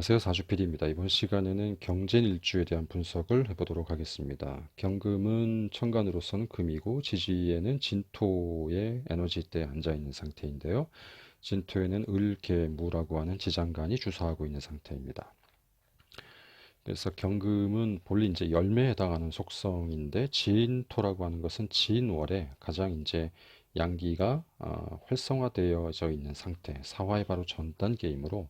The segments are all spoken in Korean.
안녕하세요. 사주PD입니다. 이번 시간에는 경진일주에 대한 분석을 해보도록 하겠습니다. 경금은 천간으로서는 금이고 지지에는 진토의 에너지대에 앉아있는 상태인데요. 진토에는 을, 개, 무라고 하는 지장간이 주사하고 있는 상태입니다. 그래서 경금은 본래 이제 열매에 해당하는 속성인데 진토라고 하는 것은 진월에 가장 이제 양기가 어, 활성화되어져 있는 상태, 사화의 바로 전 단계이므로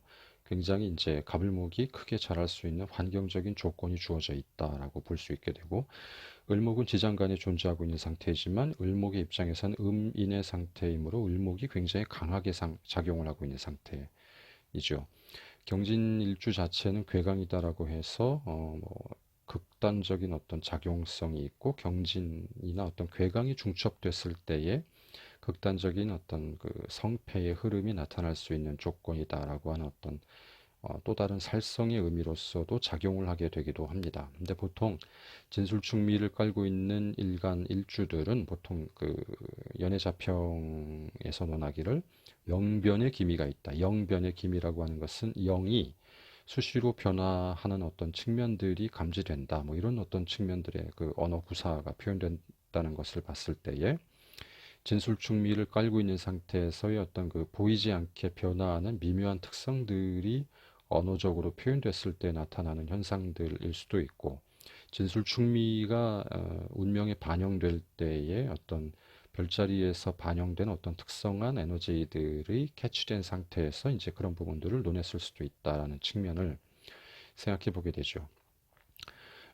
굉장히 이제 가불목이 크게 자랄 수 있는 환경적인 조건이 주어져 있다라고 볼 수 있게 되고 을목은 지장간에 존재하고 있는 상태이지만 을목의 입장에서는 음인의 상태이므로 을목이 굉장히 강하게 상, 작용을 하고 있는 상태이죠. 경진일주 자체는 괴강이다라고 해서 어, 뭐 극단적인 어떤 작용성이 있고 경진이나 어떤 괴강이 중첩됐을 때에 극단적인 어떤 그 성패의 흐름이 나타날 수 있는 조건이다라고 하는 어떤 어, 또 다른 살성의 의미로서도 작용을 하게 되기도 합니다. 근데 보통 진술충미를 깔고 있는 일간 일주들은 보통 그 연애자평에서 논하기를 영변의 기미가 있다. 영변의 기미라고 하는 것은 영이 수시로 변화하는 어떤 측면들이 감지된다. 뭐 이런 어떤 측면들의 그 언어 구사가 표현된다는 것을 봤을 때에 진술충미를 깔고 있는 상태에서의 어떤 그 보이지 않게 변화하는 미묘한 특성들이 언어적으로 표현됐을 때 나타나는 현상들일 수도 있고 진술충미가 어, 운명에 반영될 때의 어떤 별자리에서 반영된 어떤 특성한 에너지들이 캐치된 상태에서 이제 그런 부분들을 논했을 수도 있다라는 측면을 생각해 보게 되죠.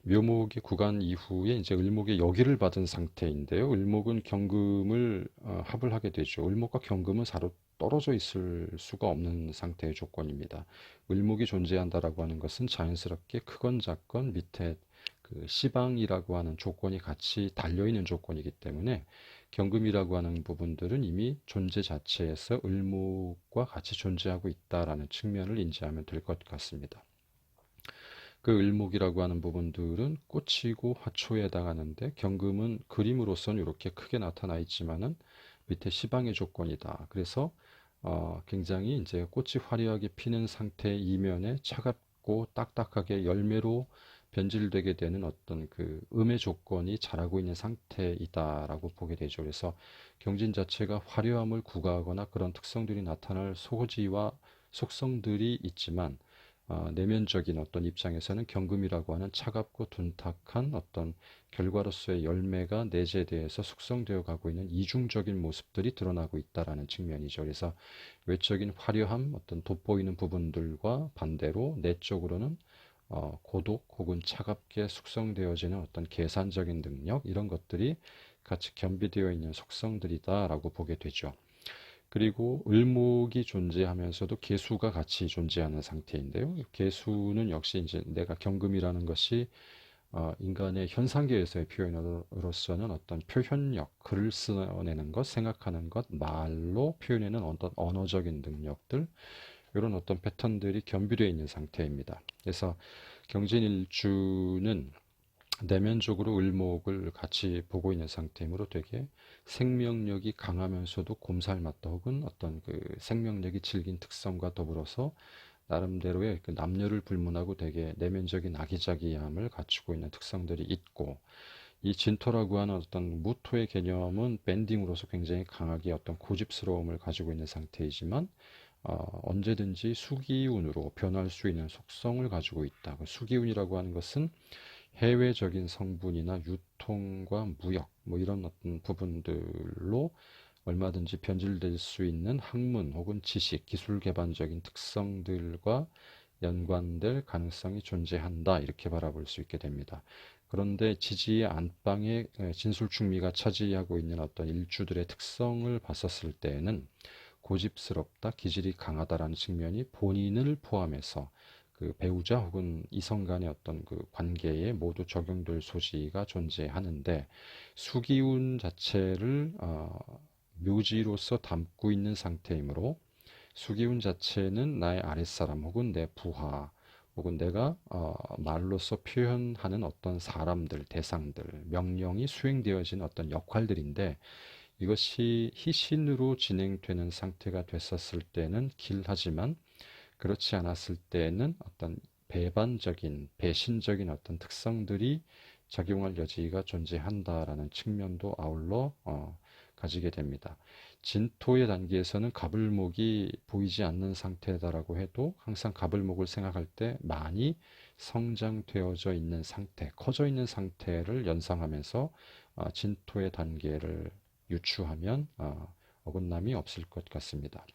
묘목의 구간 이후에 이제 을목의 여기를 받은 상태인데요. 을목은 경금을 어, 합을 하게 되죠. 을목과 경금은 사로 떨어져 있을 수가 없는 상태의 조건입니다. 을목이 존재한다라고 하는 것은 자연스럽게 크건 작건 밑에 그 시방이라고 하는 조건이 같이 달려 있는 조건이기 때문에 경금이라고 하는 부분들은 이미 존재 자체에서 을목과 같이 존재하고 있다라는 측면을 인지하면 될 것 같습니다. 그 을목이라고 하는 부분들은 꽃이고 화초에 해당하는데 경금은 그림으로서는 이렇게 크게 나타나 있지만은 밑에 시방의 조건이다. 그래서 어, 굉장히 이제 꽃이 화려하게 피는 상태의 이면에 차갑고 딱딱하게 열매로 변질되게 되는 어떤 그 음의 조건이 자라고 있는 상태이다라고 보게 되죠. 그래서 경진 자체가 화려함을 구가하거나 그런 특성들이 나타날 소지와 속성들이 있지만 어, 내면적인 어떤 입장에서는 경금이라고 하는 차갑고 둔탁한 어떤 결과로서의 열매가 내재되어서 숙성되어 가고 있는 이중적인 모습들이 드러나고 있다라는 측면이죠. 그래서 외적인 화려함, 어떤 돋보이는 부분들과 반대로 내적으로는 어, 고독 혹은 차갑게 숙성되어지는 어떤 계산적인 능력 이런 것들이 같이 겸비되어 있는 속성들이다라고 보게 되죠. 그리고 을목이 존재하면서도 개수가 같이 존재하는 상태인데요. 개수는 역시 이제 내가 경금이라는 것이 어, 인간의 현상계에서의 표현으로서는 어떤 표현력, 글을 써내는 것, 생각하는 것, 말로 표현하는 어떤 언어적인 능력들, 이런 어떤 패턴들이 겸비되어 있는 상태입니다. 그래서 경진일주는 내면적으로 을목을 같이 보고 있는 상태이므로 되게 생명력이 강하면서도 곰살맞다 혹은 어떤 그 생명력이 질긴 특성과 더불어서 나름대로의 그 남녀를 불문하고 되게 내면적인 아기자기함을 갖추고 있는 특성들이 있고 이 진토라고 하는 어떤 무토의 개념은 밴딩으로서 굉장히 강하게 어떤 고집스러움을 가지고 있는 상태이지만 어, 언제든지 수기운으로 변할 수 있는 속성을 가지고 있다. 그 수기운이라고 하는 것은 해외적인 성분이나 유통과 무역 뭐 이런 어떤 부분들로 얼마든지 변질될 수 있는 학문 혹은 지식, 기술 개발적인 특성들과 연관될 가능성이 존재한다 이렇게 바라볼 수 있게 됩니다. 그런데 지지의 안방에 진술충미가 차지하고 있는 어떤 일주들의 특성을 봤었을 때에는 고집스럽다, 기질이 강하다라는 측면이 본인을 포함해서 그 배우자 혹은 이성 간의 어떤 그 관계에 모두 적용될 소지가 존재하는데 수기운 자체를 어, 묘지로서 담고 있는 상태이므로 수기운 자체는 나의 아랫사람 혹은 내 부하 혹은 내가 어, 말로서 표현하는 어떤 사람들, 대상들, 명령이 수행되어진 어떤 역할들인데 이것이 희신으로 진행되는 상태가 됐었을 때는 길하지만 그렇지 않았을 때는 어떤 배반적인, 배신적인 어떤 특성들이 작용할 여지가 존재한다라는 측면도 아울러 어, 가지게 됩니다. 진토의 단계에서는 가불목이 보이지 않는 상태다라고 해도 항상 가불목을 생각할 때 많이 성장되어져 있는 상태, 커져 있는 상태를 연상하면서 어, 진토의 단계를 유추하면 어, 어긋남이 없을 것 같습니다.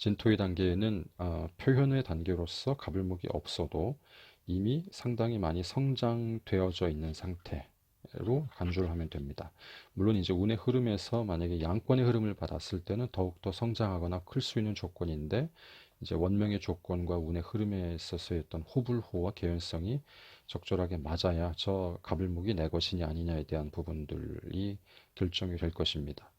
진토의 단계에는 어, 표현의 단계로서 가불목이 없어도 이미 상당히 많이 성장되어져 있는 상태로 간주를 하면 됩니다. 물론 이제 운의 흐름에서 만약에 양권의 흐름을 받았을 때는 더욱더 성장하거나 클 수 있는 조건인데 이제 원명의 조건과 운의 흐름에 있어서의 어떤 호불호와 개연성이 적절하게 맞아야 저 가불목이 내 것이냐 아니냐에 대한 부분들이 결정이 될 것입니다.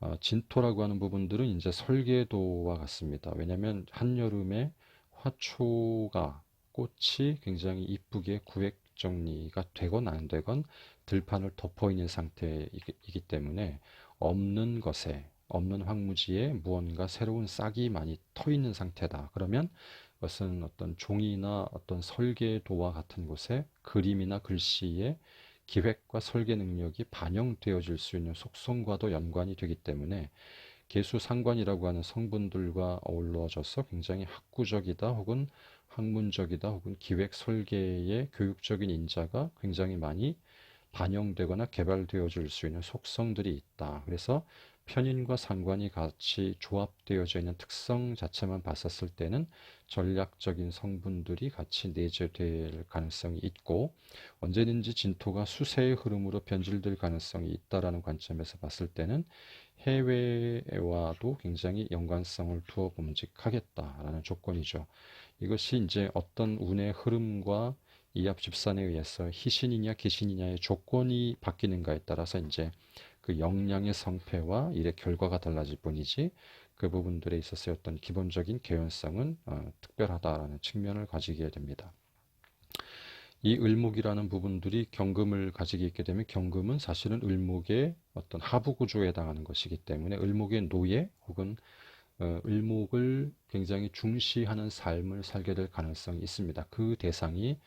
어, 진토라고 하는 부분들은 이제 설계도와 같습니다. 왜냐하면 한여름에 화초가 꽃이 굉장히 이쁘게 구획 정리가 되건 안 되건 들판을 덮어 있는 상태이기 때문에 없는 것에 없는 황무지에 무언가 새로운 싹이 많이 터 있는 상태다. 그러면 그것은 어떤 종이나 어떤 설계도와 같은 곳에 그림이나 글씨에 기획과 설계 능력이 반영되어질 수 있는 속성과도 연관이 되기 때문에 개수 상관이라고 하는 성분들과 어우러져서 굉장히 학구적이다 혹은 학문적이다 혹은 기획 설계의 교육적인 인자가 굉장히 많이 반영되거나 개발되어질 수 있는 속성들이 있다. 그래서 편인과 상관이 같이 조합되어져 있는 특성 자체만 봤었을 때는 전략적인 성분들이 같이 내재될 가능성이 있고 언제든지 진토가 수세의 흐름으로 변질될 가능성이 있다라는 관점에서 봤을 때는 해외와도 굉장히 연관성을 두어 봄직하겠다라는 조건이죠. 이것이 이제 어떤 운의 흐름과 이합 집산에 의해서 희신이냐 기신이냐의 조건이 바뀌는가에 따라서 이제 그 역량의 성패와 일의 결과가 달라질 뿐이지 그 부분들에 있어서 어떤 기본적인 개연성은 어, 특별하다라는 측면을 가지게 됩니다. 이 을목이라는 부분들이 경금을 가지게 있게 되면 경금은 사실은 을목의 어떤 하부 구조에 해당하는 것이기 때문에 을목의 노예 혹은 어, 을목을 굉장히 중시하는 삶을 살게 될 가능성이 있습니다. 그 대상이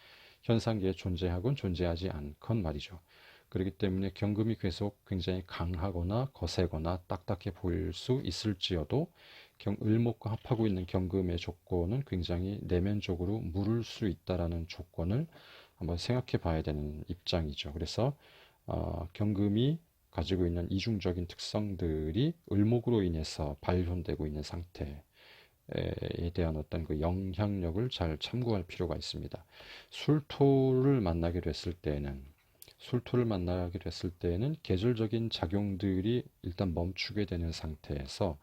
현상계에 존재하곤 존재하지 않건 말이죠. 그렇기 때문에 경금이 계속 굉장히 강하거나 거세거나 딱딱해 보일 수 있을지어도 경, 을목과 합하고 있는 경금의 조건은 굉장히 내면적으로 물을 수 있다라는 조건을 한번 생각해 봐야 되는 입장이죠. 그래서 어, 경금이 가지고 있는 이중적인 특성들이 을목으로 인해서 발현되고 있는 상태 에 대한 어떤 그 영향력을 잘 참고할 필요가 있습니다. 술토를 만나게 됐을 때는 술토를 만나게 됐을 때에는 계절적인 작용들이 일단 멈추게 되는 상태에서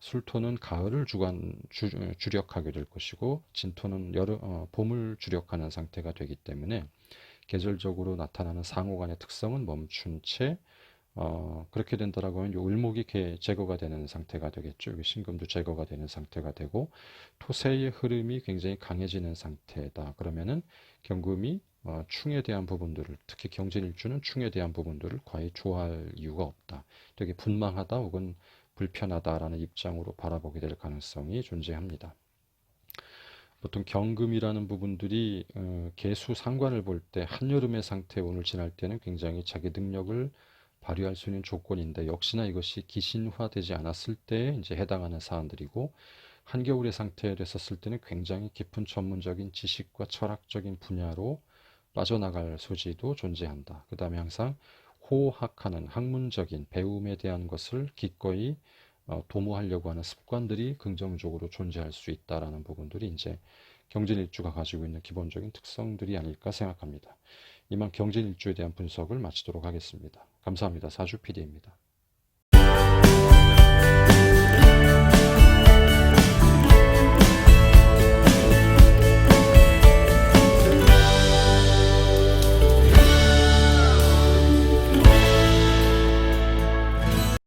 술토는 가을을 주관 주, 주력하게 될 것이고 진토는 여름 어, 봄을 주력하는 상태가 되기 때문에 계절적으로 나타나는 상호 간의 특성은 멈춘 채 어, 그렇게 된다라고 하면 요 을목이 제거가 되는 상태가 되겠죠. 여기 신금도 제거가 되는 상태가 되고 토세의 흐름이 굉장히 강해지는 상태다. 그러면은 경금이 어, 충에 대한 부분들을 특히 경진일주는 충에 대한 부분들을 과히 좋아할 이유가 없다. 되게 분망하다 혹은 불편하다라는 입장으로 바라보게 될 가능성이 존재합니다. 보통 경금이라는 부분들이 어, 개수 상관을 볼 때 한여름의 상태 오늘 지날 때는 굉장히 자기 능력을 발휘할 수 있는 조건인데 역시나 이것이 기신화되지 않았을 때 이제 해당하는 사안들이고 한겨울의 상태에 됐었을 때는 굉장히 깊은 전문적인 지식과 철학적인 분야로 빠져나갈 소지도 존재한다. 그 다음에 항상 호학하는 학문적인 배움에 대한 것을 기꺼이 어, 도모하려고 하는 습관들이 긍정적으로 존재할 수 있다라는 부분들이 이제 경진일주가 가지고 있는 기본적인 특성들이 아닐까 생각합니다. 이만 경진일주에 대한 분석을 마치도록 하겠습니다. 감사합니다. 사주 PD입니다.